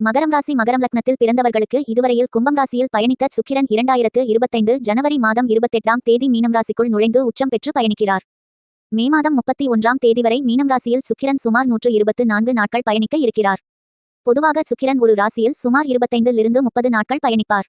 மகரம் ராசி மகரம் லக்னத்தில் பிறந்தவர்களுக்கு இதுவரையில் கும்பம் ராசியில் பயணித்த சுக்கிரன் இரண்டாயிரத்து இருபத்தைந்து ஜனவரி மாதம் இருபத்தெட்டாம் தேதி மீனம் ராசிக்குள் நுழைந்து உச்சம் பெற்று பயணிக்கிறார். மே மாதம் முப்பத்தி ஒன்றாம் தேதி வரை மீனம் ராசியில் சுக்கிரன் சுமார் நூற்று இருபத்து நான்கு நாட்கள் பயணிக்க இருக்கிறார். பொதுவாக சுக்கிரன் ஒரு ராசியில் சுமார் இருபத்தைந்திலிருந்து முப்பது நாட்கள் பயணிப்பார்.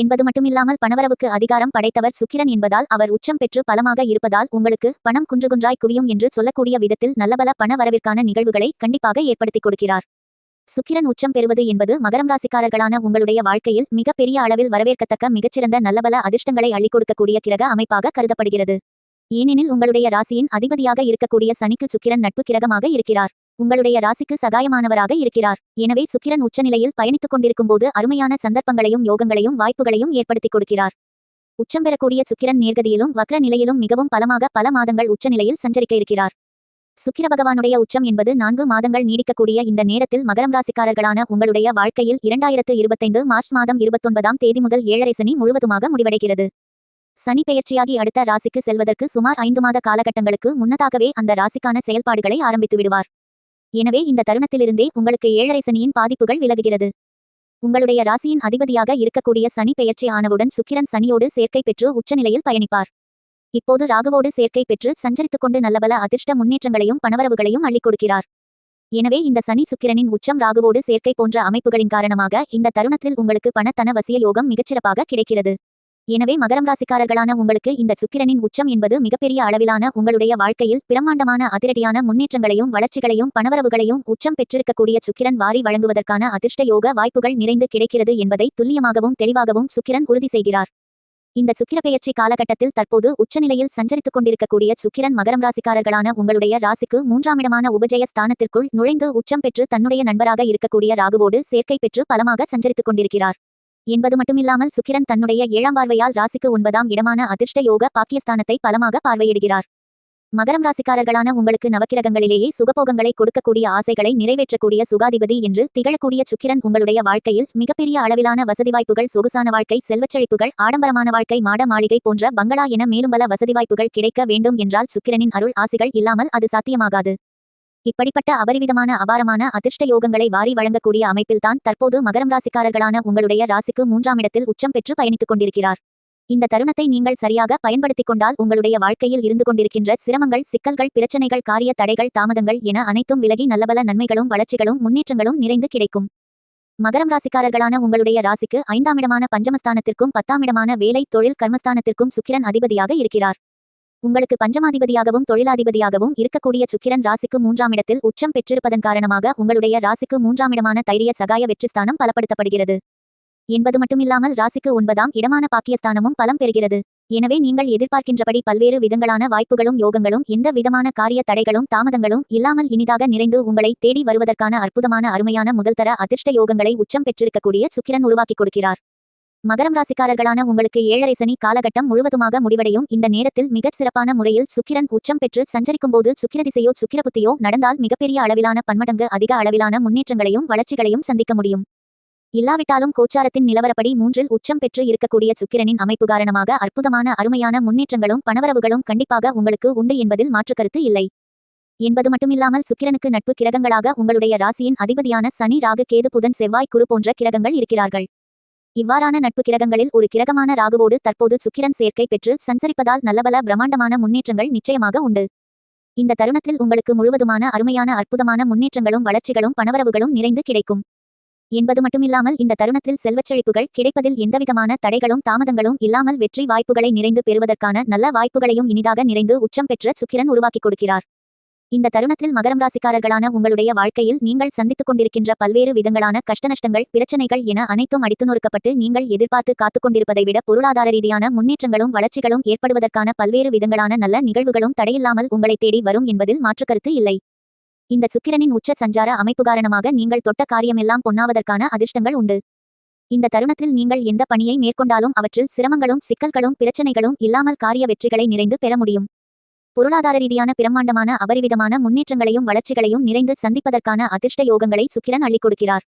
என்பது மட்டுமில்லாமல் பணவரவுக்கு அதிகாரம் படைத்தவர் சுக்கிரன் என்பதால் அவர் உச்சம் பெற்று பலமாக இருப்பதால் உங்களுக்கு பணம் குன்றுகுன்றாய் குவியும் என்று சொல்லக்கூடிய விதத்தில் நல்லபல பண வரவிற்கான நிகழ்வுகளை கண்டிப்பாக ஏற்படுத்திக் கொடுக்கிறார். சுக்கிரன் உச்சம் பெறுவது என்பது மகரம் ராசிக்காரர்களான உங்களுடைய வாழ்க்கையில் மிகப்பெரிய அளவில் வரவேற்கத்தக்க மிகச்சிறந்த நல்லபல அதிர்ஷ்டங்களை அள்ளிக் கொடுக்கக்கூடிய கிரக அமைப்பாக கருதப்படுகிறது. ஏனெனில் உங்களுடைய ராசியின் அதிபதியாக இருக்கக்கூடிய சனிக்கு சுக்கிரன் நட்பு கிரகமாக இருக்கிறார். உங்களுடைய ராசிக்கு சகாயமானவராக இருக்கிறார். எனவே சுக்கிரன் உச்சநிலையில் பயணித்துக் கொண்டிருக்கும் போது அருமையான சந்தர்ப்பங்களையும் யோகங்களையும் வாய்ப்புகளையும் ஏற்படுத்திக் கொடுக்கிறார். உச்சம் பெறக்கூடிய சுக்கிரன் நேர்கதியிலும் வக்ர நிலையிலும் மிகவும் பலமாக பல மாதங்கள் உச்சநிலையில் சஞ்சரிக்க இருக்கிறார். சுக்கிர பகவானுடைய உச்சம் என்பது நான்கு மாதங்கள் நீடிக்கக்கூடிய இந்த நேரத்தில் மகரம் ராசிக்காரர்களான உங்களுடைய வாழ்க்கையில் இரண்டாயிரத்து இருபத்தைந்து மார்ச் மாதம் இருபத்தொன்பதாம் தேதி முதல் ஏழரை சனி முழுவதுமாக முடிவடைகிறது. சனி பெயர்ச்சியாகி அடுத்த ராசிக்கு செல்வதற்கு சுமார் ஐந்து மாத காலகட்டங்களுக்கு முன்னதாகவே அந்த ராசிக்கான செயல்பாடுகளை ஆரம்பித்து விடுவார் எனவே இந்த தருணத்திலிருந்தே உங்களுக்கு ஏழரை சனியின் பாதிப்புகள் விலகுகிறது. உங்களுடைய ராசியின் அதிபதியாக இருக்கக்கூடிய சனி பெயர்ச்சி ஆனவுடன் சுக்கிரன் சனியோடு சேர்க்கை பெற்று உச்சநிலையில் பயணிப்பார். இப்போது ராகுவோடு சேர்க்கை பெற்று சஞ்சரித்துக் கொண்டு நல்லபல அதிர்ஷ்ட முன்னேற்றங்களையும் பணவரவுகளையும் அள்ளிக் கொடுக்கிறார். எனவே இந்த சனி சுக்கிரனின் உச்சம் ராகுவோடு சேர்க்கை போன்ற அமைப்புகளின் காரணமாக இந்த தருணத்தில் உங்களுக்கு பணத்தன வசிய யோகம் மிகச்சிறப்பாக கிடைக்கிறது. எனவே மகரம் ராசிக்காரர்களான உங்களுக்கு இந்த சுக்கிரனின் உச்சம் என்பது மிகப்பெரிய அளவிலான உங்களுடைய வாழ்க்கையில் பிரம்மாண்டமான அதிரடியான முன்னேற்றங்களையும் வளர்ச்சிகளையும் பணவரவுகளையும் உச்சம் பெற்றிருக்கக்கூடிய சுக்கிரன் வாரி வழங்குவதற்கான அதிர்ஷ்ட யோக வாய்ப்புகள் நிறைந்து கிடைக்கிறது என்பதை துல்லியமாகவும் தெளிவாகவும் சுக்கிரன் உறுதி செய்கிறார். இந்த சுக்கிர பெயர்ச்சி காலகட்டத்தில் தற்போது உச்சநிலையில் சஞ்சரித்துக் கொண்டிருக்கக்கூடிய சுக்கிரன் மகரம் ராசிக்காரர்களான உங்களுடைய ராசிக்கு மூன்றாமிடமான உபஜய ஸ்தானத்திற்குள் நுழைந்து உச்சம் பெற்று தன்னுடைய நண்பராக இருக்கக்கூடிய ராகுவோடு சேர்க்கை பெற்று பலமாக சஞ்சரித்துக் கொண்டிருக்கிறார். என்பது மட்டுமில்லாமல் சுக்கிரன் தன்னுடைய ஏழாம் பார்வையால் ராசிக்கு ஒன்பதாம் இடமான அதிர்ஷ்ட யோக பாக்கியஸ்தானத்தை பலமாக பார்வையிடுகிறார். மகரம் ராசிக்காரர்களான உங்களுக்கு நவக்கிரகங்களிலேயே சுகபோகங்களை கொடுக்கக்கூடிய ஆசைகளை நிறைவேற்றக்கூடிய சுகாதிபதி என்று திகழக்கூடிய சுக்கிரன் உங்களுடைய வாழ்க்கையில் மிகப்பெரிய அளவிலான வசதி வாய்ப்புகள் சொகுசான வாழ்க்கை செல்வச்செழிப்புகள் ஆடம்பரமான வாழ்க்கை மாட மாளிகை போன்ற பங்களா என மேலும் பல வசதி வாய்ப்புகள் கிடைக்க வேண்டும் என்றால் சுக்கிரனின் அருள் ஆசைகள் இல்லாமல் அது சாத்தியமாகாது. இப்படிப்பட்ட அபரிவிதமான அபாரமான அதிர்ஷ்ட யோகங்களை வாரி வழங்கக்கூடிய அமைப்பில்தான் தற்போது மகரம் ராசிக்காரர்களான உங்களுடைய ராசிக்கு மூன்றாம் இடத்தில் உச்சம் பெற்று பயணித்துக் கொண்டிருக்கிறார். இந்த தருணத்தை நீங்கள் சரியாக பயன்படுத்திக் கொண்டால் உங்களுடைய வாழ்க்கையில் இருந்து கொண்டிருக்கின்ற சிரமங்கள் சிக்கல்கள் பிரச்சனைகள் காரிய தடைகள் தாமதங்கள் என அனைத்தும் விலகி நல்லபல நன்மைகளும் வளர்ச்சிகளும் முன்னேற்றங்களும் நிறைந்து கிடைக்கும். மகரம் ராசிக்காரர்களான உங்களுடைய ராசிக்கு ஐந்தாம் இடமான பஞ்சமஸ்தானத்திற்கும் பத்தாம் இடமான வேலை தொழில் கர்மஸ்தானத்திற்கும் சுக்கிரன் அதிபதியாக இருக்கிறார். உங்களுக்கு பஞ்சமாதிபதியாகவும் தொழிலாதிபதியாகவும் இருக்கக்கூடிய சுக்கிரன் ராசிக்கு மூன்றாம் இடத்தில் உச்சம் பெற்றிருப்பதன் காரணமாக உங்களுடைய ராசிக்கு மூன்றாம் இடமான தைரிய சகாய வெற்றிஸ்தானம் பலப்படுத்தப்படுகிறது. என்பது மட்டுமில்லாமல் ராசிக்கு ஒன்பதாம் இடமான பாக்கியஸ்தானமும் பலம் பெறுகிறது. எனவே நீங்கள் எதிர்பார்க்கின்றபடி பல்வேறு விதங்களான வாய்ப்புகளும் யோகங்களும் எந்த விதமான காரிய தடைகளும் தாமதங்களும் இல்லாமல் இனிதாக நிறைந்து உங்களை தேடி வருவதற்கான அற்புதமான அருமையான முதல்தர அதிர்ஷ்ட யோகங்களை உச்சம் பெற்றிருக்கக்கூடிய சுக்கிரன் உருவாக்கிக் கொடுக்கிறார். மகரம் ராசிக்காரர்களான உங்களுக்கு ஏழரை சனி காலகட்டம் முழுவதுமாக முடிவடையும். இந்த நேரத்தில் மிகச் சிறப்பான முறையில் சுக்கிரன் உச்சம் பெற்று சஞ்சரிக்கும் போது சுக்கிர திசையோ நடந்தால் மிகப்பெரிய அளவிலான பன்மடங்கு அதிக அளவிலான முன்னேற்றங்களையும் வளர்ச்சிகளையும் சந்திக்க முடியும். இல்லாவிட்டாலும் கோச்சாரத்தின் நிலவரப்படி மூன்றில் உச்சம் பெற்று இருக்கக்கூடிய சுக்கிரனின் அமைப்பு காரணமாக அற்புதமான அருமையான முன்னேற்றங்களும் பணவரவுகளும் கண்டிப்பாக உங்களுக்கு உண்டு என்பதில் மாற்றுக்கருத்து இல்லை. என்பது மட்டுமில்லாமல் சுக்கிரனுக்கு நட்பு கிரகங்களாக உங்களுடைய ராசியின் அதிபதியான சனி ராகு கேது புதன் செவ்வாய் குரு போன்ற கிரகங்கள் இருக்கிறார்கள். இவ்வாறான நட்பு கிரகங்களில் ஒரு கிரகமான ராகுவோடு தற்போது சுக்கிரன் சேர்க்கை பெற்று சஞ்சரிப்பதால் நல்லபல பிரம்மாண்டமான முன்னேற்றங்கள் நிச்சயமாக உண்டு. இந்த தருணத்தில் உங்களுக்கு முழுவதுமான அருமையான அற்புதமான முன்னேற்றங்களும் வளர்ச்சிகளும் பணவரவுகளும் நிறைந்து கிடைக்கும். என்பது மட்டுமில்லாமல் இந்த தருணத்தில் செல்வச்செழிப்புகள் கிடைப்பதில் எந்தவிதமான தடைகளும் தாமதங்களும் இல்லாமல் வெற்றி வாய்ப்புகளை நிறைந்து பெறுவதற்கான நல்ல வாய்ப்புகளையும் இனிதாக நிறைந்து உச்சம் பெற்ற சுக்கிரன் உருவாக்கிக் கொடுக்கிறார். இந்த தருணத்தில் மகரம் ராசிக்காரர்களான உங்களுடைய வாழ்க்கையில் நீங்கள் சந்தித்துக் கொண்டிருக்கின்ற பல்வேறு விதங்களான கஷ்டநஷ்டங்கள் பிரச்சனைகள் என அனைத்தும் அடித்து நொறுக்கப்பட்டு நீங்கள் எதிர்பார்த்து காத்துக் கொண்டிருப்பதை விட பொருளாதார ரீதியான முன்னேற்றங்களும் வளர்ச்சிகளும் ஏற்படுவதற்கான பல்வேறு விதங்களான நல்ல நிகழ்வுகளும் தடையில்லாமல் உங்களை தேடி வரும் என்பதில் மாற்றுக்கருத்து இல்லை. இந்த சுக்கிரனின் உச்ச சஞ்சார அமைப்பு காரணமாக நீங்கள் தொட்ட காரியமெல்லாம் பொன்னாவதற்கான அதிர்ஷ்டங்கள் உண்டு. இந்த தருணத்தில் நீங்கள் எந்த பணியை மேற்கொண்டாலும் அவற்றில் சிரமங்களும் சிக்கல்களும் பிரச்சனைகளும் இல்லாமல் காரிய வெற்றிகளை நிறைந்து பெற முடியும். பொருளாதார ரீதியான பிரம்மாண்டமான அபரிவிதமான முன்னேற்றங்களையும் வளர்ச்சிகளையும் நிறைந்து சந்திப்பதற்கான அதிர்ஷ்ட யோகங்களை சுக்கிரன் அள்ளிக் கொடுக்கிறார்.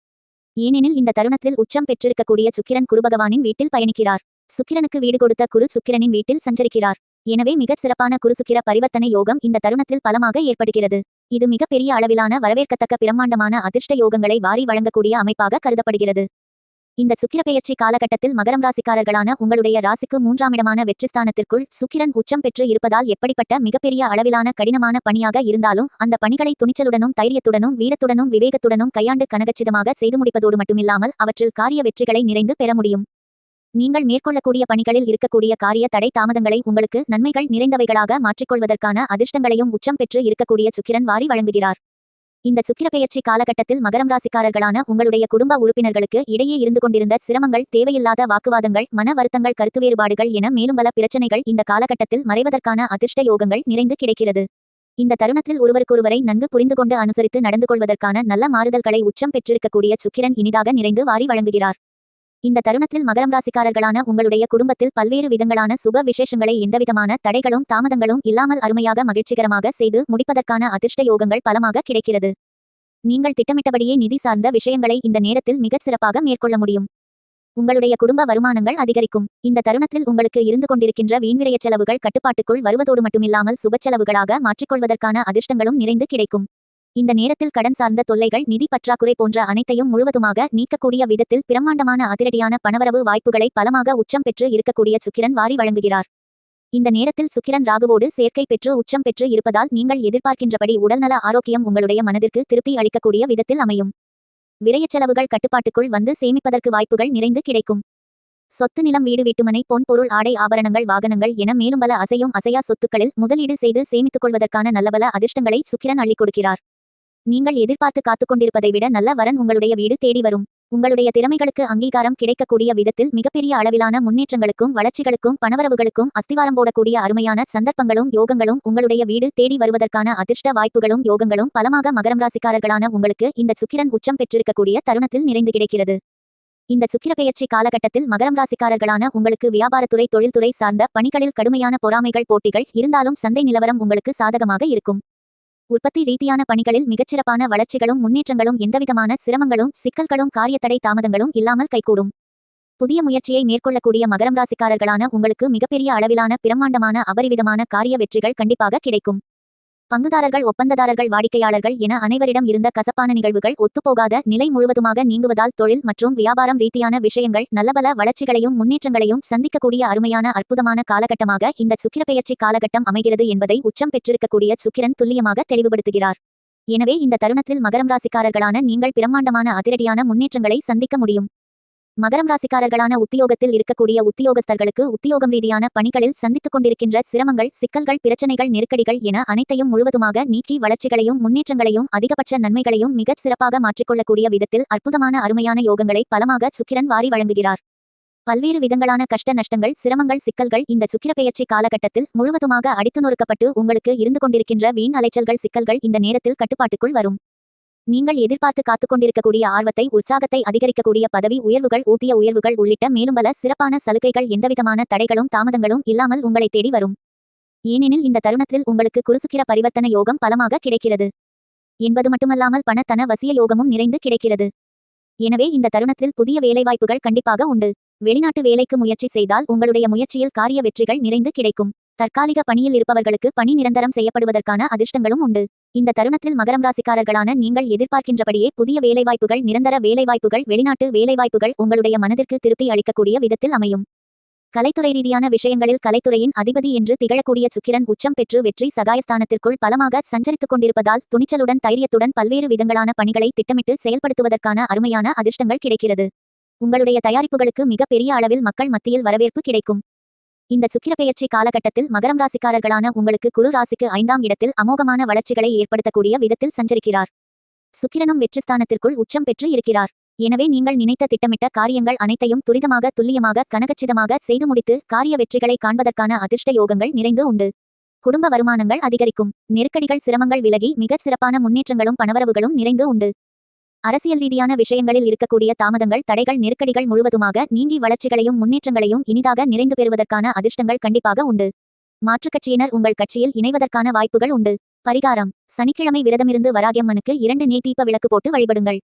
ஏனெனில் இந்த தருணத்தில் உச்சம் பெற்றிருக்கக்கூடிய சுக்கிரன் குருபகவானின் வீட்டில் பயணிக்கிறார். சுக்கிரனுக்கு வீடு கொடுத்த குரு சுக்கிரனின் வீட்டில் சஞ்சரிக்கிறார். எனவே மிகச் சிறப்பான குருசுக்கிர பரிவர்த்தனை யோகம் இந்த தருணத்தில் பலமாக ஏற்படுகிறது. இது மிகப்பெரிய அளவிலான வரவேற்கத்தக்க பிரம்மாண்டமான அதிர்ஷ்ட யோகங்களை வாரி வழங்கக்கூடிய அமைப்பாக கருதப்படுகிறது. இந்த சுக்கிரப்பெயர்ச்சி காலகட்டத்தில் மகரம் ராசிக்காரர்களான உங்களுடைய ராசிக்கு மூன்றாம் இடமான வெற்றிஸ்தானத்திற்குள் சுக்கிரன் உச்சம் பெற்று இருப்பதால் எப்படிப்பட்ட மிகப்பெரிய அளவிலான கடினமான பணியாக இருந்தாலும் அந்த பணிகளை துணிச்சலுடனும் தைரியத்துடனும் வீரத்துடனும் விவேகத்துடனும் கையாண்டு கனகச்சிதமாக செய்து முடிப்பதோடு மட்டுமில்லாமல் அவற்றில் காரிய வெற்றிகளை நிறைந்து பெற முடியும். நீங்கள் மேற்கொள்ளக்கூடிய பணிகளில் இருக்கக்கூடிய காரிய தடை தாமதங்களை உங்களுக்கு நன்மைகள் நிறைந்தவைகளாக மாற்றிக்கொள்வதற்கான அதிர்ஷ்டங்களையும் உச்சம் பெற்று இருக்கக்கூடிய சுக்கிரன் வாரி வழங்குகிறார். இந்த சுக்கிரப்பெயர்ச்சி காலகட்டத்தில் மகரம் ராசிக்காரர்களான உங்களுடைய குடும்ப உறுப்பினர்களுக்கு இடையே இருந்து கொண்டிருந்த சிரமங்கள் தேவையில்லாத வாக்குவாதங்கள் மன வருத்தங்கள் கருத்து வேறுபாடுகள் என மேலும் பல பிரச்சனைகள் இந்த காலகட்டத்தில் மறைவதற்கான அதிர்ஷ்ட யோகங்கள் நிறைந்து கிடைக்கிறது. இந்த தருணத்தில் ஒருவருக்கொருவரை நன்கு புரிந்து கொண்டு அனுசரித்து நடந்து கொள்வதற்கான நல்ல மாறுதல்களை உச்சம் பெற்றிருக்கக்கூடிய சுக்கிரன் இனிதாக நிறைந்து வாரி வழங்குகிறார். இந்த தருணத்தில் மகரம் ராசிக்காரர்களான உங்களுடைய குடும்பத்தில் பல்வேறு விதங்களான சுப விசேஷங்களை எந்தவிதமான தடைகளும் தாமதங்களும் இல்லாமல் அருமையாக மகிழ்ச்சிகரமாக செய்து முடிப்பதற்கான அதிர்ஷ்ட யோகங்கள் பலமாக கிடைக்கிறது. நீங்கள் திட்டமிட்டபடியே நிதி சார்ந்த விஷயங்களை இந்த நேரத்தில் மிகச் சிறப்பாக மேற்கொள்ள முடியும். உங்களுடைய குடும்ப வருமானங்கள் அதிகரிக்கும். இந்த தருணத்தில் உங்களுக்கு இருந்து கொண்டிருக்கின்ற வீண்விரய செலவுகள் கட்டுப்பாட்டுக்குள் வருவதோடு மட்டுமில்லாமல் சுப செலவுகளாக மாற்றிக்கொள்வதற்கான அதிர்ஷ்டங்களும் நிறைந்து கிடைக்கும். இந்த நேரத்தில் கடன் சார்ந்த தொல்லைகள் நிதி பற்றாக்குறை போன்ற அனைத்தையும் முழுவதுமாக நீக்கக்கூடிய விதத்தில் பிரம்மாண்டமான அதிரடியான பணவரவு வாய்ப்புகளை பலமாக உச்சம் பெற்று இருக்கக்கூடிய சுக்கிரன் வாரி வழங்குகிறார். இந்த நேரத்தில் சுக்கிரன் ராகுவோடு சேர்க்கை பெற்று உச்சம் பெற்று இருப்பதால் நீங்கள் எதிர்பார்க்கின்றபடி உடல்நல ஆரோக்கியம் உங்களுடைய மனதிற்கு திருப்தி அளிக்கக்கூடிய விதத்தில் அமையும். விரயச் செலவுகள் கட்டுப்பாட்டுக்குள் வந்து சேமிப்பதற்கு வாய்ப்புகள் நிறைந்து கிடைக்கும். சொத்து நிலம் வீடு வீட்டுமனை பொன் பொருள் ஆடை ஆபரணங்கள் வாகனங்கள் என மேலும் பல அசையும் அசையா சொத்துக்களில் முதலீடு செய்து சேமித்துக் கொள்வதற்கான நல்லபல அதிர்ஷ்டங்களை சுக்கிரன் அள்ளிக் கொடுக்கிறார். நீங்கள் எதிர்பார்த்து காத்துக்கொண்டிருப்பதை விட நல்ல வரன் உங்களுடைய வீடு தேடி வரும். உங்களுடைய திறமைகளுக்கு அங்கீகாரம் கிடைக்கக்கூடிய விதத்தில் மிகப்பெரிய அளவிலான முன்னேற்றங்களுக்கும் வளர்ச்சிகளுக்கும் பணவரவுகளுக்கும் அஸ்திவாரம் போடக்கூடிய அருமையான சந்தர்ப்பங்களும் யோகங்களும் உங்களுடைய வீடு தேடி வருவதற்கான அதிர்ஷ்ட வாய்ப்புகளும் யோகங்களும் பலமாக மகரம் ராசிக்காரர்களான உங்களுக்கு இந்த சுக்கிரன் உச்சம் பெற்றிருக்கக்கூடிய தருணத்தில் நிறைந்து கிடைக்கிறது. இந்த சுக்கிர பெயர்ச்சி காலகட்டத்தில் மகரம் ராசிக்காரர்களான உங்களுக்கு வியாபாரத்துறை தொழில்துறை சார்ந்த பணிகளில் கடுமையான பொறாமைகள் போட்டிகள் இருந்தாலும் சந்தை நிலவரம் உங்களுக்கு சாதகமாக இருக்கும். உற்பத்தி ரீதியான பணிகளில் மிகச்சிறப்பான வளர்ச்சிகளும் முன்னேற்றங்களும் எந்தவிதமான சிரமங்களும் சிக்கல்களும் காரியத்தடை தாமதங்களும் இல்லாமல் கைகூடும். புதிய முயற்சியை மேற்கொள்ளக்கூடிய மகரம் ராசிக்காரர்களான உங்களுக்கு மிகப்பெரிய அளவிலான பிரம்மாண்டமான அபரிவிதமான காரிய வெற்றிகள் கண்டிப்பாக கிடைக்கும். பங்குதாரர்கள் ஒப்பந்ததாரர்கள் வாடிக்கையாளர்கள் என அனைவரிடம் இருந்த கசப்பான நிகழ்வுகள் ஒத்துப்போகாத நிலை முழுவதுமாக நீங்குவதால் தொழில் மற்றும் வியாபாரம் ரீதியான விஷயங்கள் நல்லபல வளர்ச்சிகளையும் முன்னேற்றங்களையும் சந்திக்கக்கூடிய அருமையான அற்புதமான காலகட்டமாக இந்த சுக்கிரப்பெயர்ச்சி காலகட்டம் அமைகிறது என்பதை உச்சம் பெற்றிருக்கக்கூடிய சுக்கிரன் துல்லியமாக தெளிவுபடுத்துகிறார். எனவே இந்த தருணத்தில் மகரம் ராசிக்காரர்களான நீங்கள் பிரம்மாண்டமான அதிரடியான முன்னேற்றங்களை சந்திக்க முடியும். மகரம் ராசிக்காரர்களான உத்தியோகத்தில் இருக்கக்கூடிய உத்தியோகஸ்தர்களுக்கு உத்தியோகம் ரீதியான பணிகளில் சந்தித்துக் கொண்டிருக்கின்ற சிரமங்கள் சிக்கல்கள் பிரச்சனைகள் நெருக்கடிகள் என அனைத்தையும் முழுவதுமாக நீக்கி வளர்ச்சிகளையும் முன்னேற்றங்களையும் அதிகபட்ச நன்மைகளையும் மிகச் சிறப்பாக மாற்றிக்கொள்ளக்கூடிய விதத்தில் அற்புதமான அருமையான யோகங்களை பலமாக சுக்கிரன் வாரி வழங்குகிறார். பல்வேறு விதங்களான கஷ்ட நஷ்டங்கள் சிரமங்கள் சிக்கல்கள் இந்த சுக்கிர பெயர்ச்சி காலகட்டத்தில் முழுவதுமாக அடித்து நொறுக்கப்பட்டு உங்களுக்கு இருந்து கொண்டிருக்கின்ற வீண் அலைச்சல்கள் சிக்கல்கள் இந்த நேரத்தில் கட்டுப்பாட்டுக்குள் வரும். நீங்கள் எதிர்பார்த்து காத்துக்கொண்டிருக்கக்கூடிய ஆர்வத்தை உற்சாகத்தை அதிகரிக்கக்கூடிய பதவி உயர்வுகள் ஊதிய உயர்வுகள் உள்ளிட்ட மேலும் பல சிறப்பான சலுகைகள் எந்தவிதமான தடைகளும் தாமதங்களும் இல்லாமல் உங்களை தேடி வரும். ஏனெனில் இந்த தருணத்தில் உங்களுக்கு குருசுக்கிர பரிவர்த்தன யோகம் பலமாக கிடைக்கிறது. என்பது மட்டுமல்லாமல் பணத்தன வசிய யோகமும் நிறைந்து கிடைக்கிறது. எனவே இந்த தருணத்தில் புதிய வேலைவாய்ப்புகள் கண்டிப்பாக உண்டு. வெளிநாட்டு வேலைக்கு முயற்சி செய்தால் உங்களுடைய முயற்சியில் காரிய வெற்றிகள் நிறைந்து கிடைக்கும். தற்காலிக பணியில் இருப்பவர்களுக்கு பணி நிரந்தரம் செய்யப்படுவதற்கான அதிர்ஷ்டங்களும் உண்டு. இந்த தருணத்தில் மகரம் ராசிக்காரர்களான நீங்கள் எதிர்பார்க்கின்றபடியே புதிய வேலைவாய்ப்புகள் நிரந்தர வேலைவாய்ப்புகள் வெளிநாட்டு வேலைவாய்ப்புகள் உங்களுடைய மனதிற்கு திருப்தி அளிக்கக்கூடிய விதத்தில் அமையும். கலைத்துறை ரீதியான விஷயங்களில் கலைத்துறையின் அதிபதி என்று திகழக்கூடிய சுக்கிரன் உச்சம் பெற்று வெற்றி சகாயஸ்தானத்திற்குள் பலமாக சஞ்சரித்துக் கொண்டிருப்பதால் துணிச்சலுடன் தைரியத்துடன் பல்வேறு விதங்களான பணிகளை திட்டமிட்டு செயல்படுத்துவதற்கான அருமையான அதிர்ஷ்டங்கள் கிடைக்கிறது. உங்களுடைய தயாரிப்புகளுக்கு மிகப்பெரிய பெரிய அளவில் மக்கள் மத்தியில் வரவேற்பு கிடைக்கும். இந்த சுக்கிரப்பெயர்ச்சி காலகட்டத்தில் மகரம் ராசிக்காரர்களான உங்களுக்கு குரு ராசிக்கு ஐந்தாம் இடத்தில் அமோகமான வளர்ச்சிகளை ஏற்படுத்தக்கூடிய விதத்தில் சஞ்சரிக்கிறார். சுக்கிரனும் வெற்றிஸ்தானத்திற்குள் உச்சம் பெற்று இருக்கிறார். எனவே நீங்கள் நினைத்த திட்டமிட்ட காரியங்கள் அனைத்தையும் துரிதமாக துல்லியமாக கனகச்சிதமாக செய்து முடித்து காரிய வெற்றிகளை காண்பதற்கான அதிர்ஷ்ட யோகங்கள் நிறைந்து உண்டு. குடும்ப வருமானங்கள் அதிகரிக்கும். நெருக்கடிகள் சிரமங்கள் விலகி மிகச் சிறப்பான முன்னேற்றங்களும் பணவரவுகளும் நிறைந்து உண்டு. அரசியல் ரீதியான விஷயங்களில் இருக்கக்கூடிய தாமதங்கள் தடைகள் நெருக்கடிகள் முழுவதுமாக நீங்கி வளர்ச்சிகளையும் முன்னேற்றங்களையும் இனிதாக நிறைந்து பெறுவதற்கான அதிர்ஷ்டங்கள் கண்டிப்பாக உண்டு. மாற்றுக் கட்சியினர் உங்கள் கட்சியில் இணைவதற்கான வாய்ப்புகள் உண்டு. பரிகாரம். சனிக்கிழமை விரதமிருந்து வராகியம்மனுக்கு இரண்டு நெய் தீப விளக்கு போட்டு வழிபடுங்கள்.